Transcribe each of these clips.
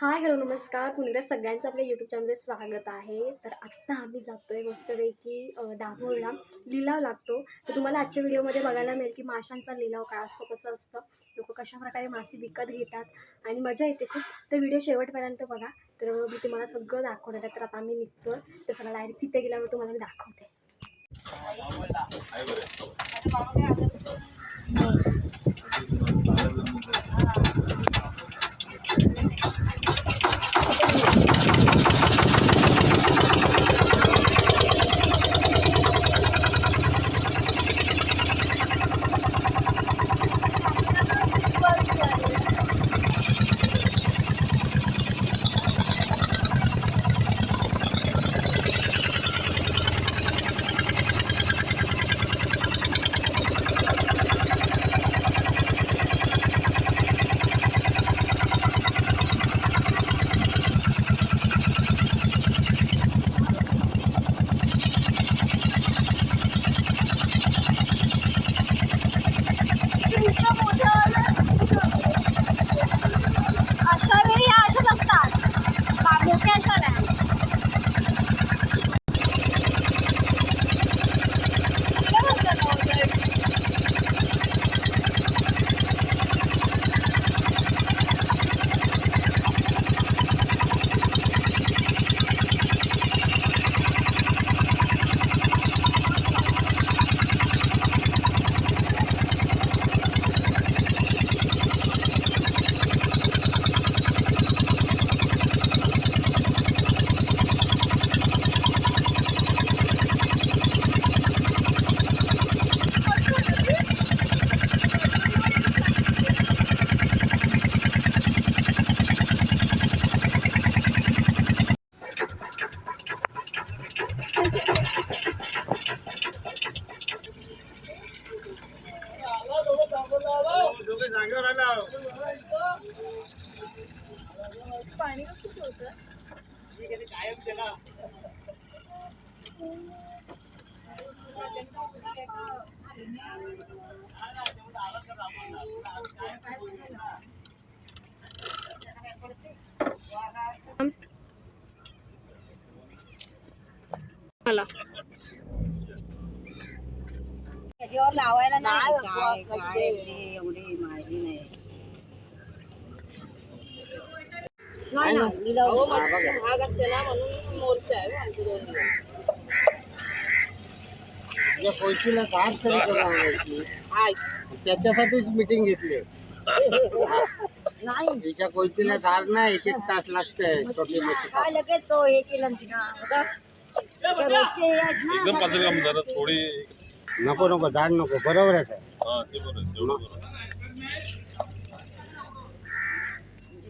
Hi hello नमस्कार. पुन्हा सगळ्यांचं आपल्या यूट्यूब चॅनलमध्ये स्वागत आहे. तर आत्ता आम्ही जातोय मस्तपैकी अं, दाभोळला. लिलाव लागतो. तर तुम्हाला आजच्या व्हिडिओमध्ये बघायला मिळेल की माशांचा लिलाव काय असतो कसं असतं. लोक कशाप्रकारे मासे विकत घेतात आणि मजा येते खूप. तर व्हिडिओ शेवटपर्यंत बघा. तर मी तुम्हाला सगळं दाखवणार आहे. तर आता आम्ही निघतोय. तर चला डायरेक्ट तिथे गेल्यावर तुम्हाला मी दाखवते. पाणी कसं सोडतं मला त्याच्यावर लावायला नाही काय काय एवढी एवढी माहिती नाही नाही ना, या तरी करून आणायची. त्याच्यासाठीच मिटिंग घेतली. नाही. तिच्या कोयतीला धार नाही एक एक तास लागतंय छोटी मच्छी काय लगेच तो हे केलं ना तिनं बघा. ते रोजचे हे आहेत ना, एकदम पातळ काम जरा थोडी नको नको धार नको बरोबरच आहे. हा ते बरं आहे, तेवढं बरं आहे.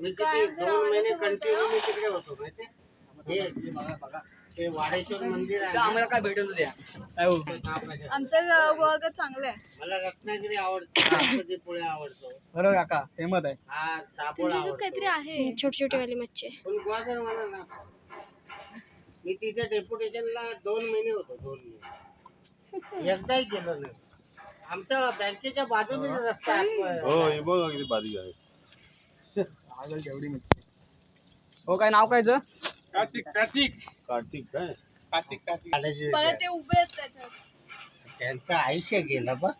मी किती दोन महिने कंटिन्यू मी तिकडे होतो माहिती हे वाडेश्वर मंदिर आहे ना, काय भेटून द्या. ते नाव काय ते? आमचं वर्ग चांगलं आहे. मला रत्नागिरी आवडतो पुढे आवडतो. बरोबर काका फेमस आहे. हा आवडतो. आहे. छोटी छोटी वाली मच्छी आहे. पण ग्वादर मला ना मी तिथे डेप्युटेशनला दोन महिने होतो दोन महिने. एकदाही गेलो नाही. आमच्या बँकेच्या बाजूने रस्ता आहे. हो हे बघ किती बारीक आहे. तेवढी मच्छी हो काय नाव काय कार्तिक कार्तिक. कार्तिक काय? काढायची परत ते उभे आहेत त्याच्यात. त्यांचं आयुष्य गेलं बघ.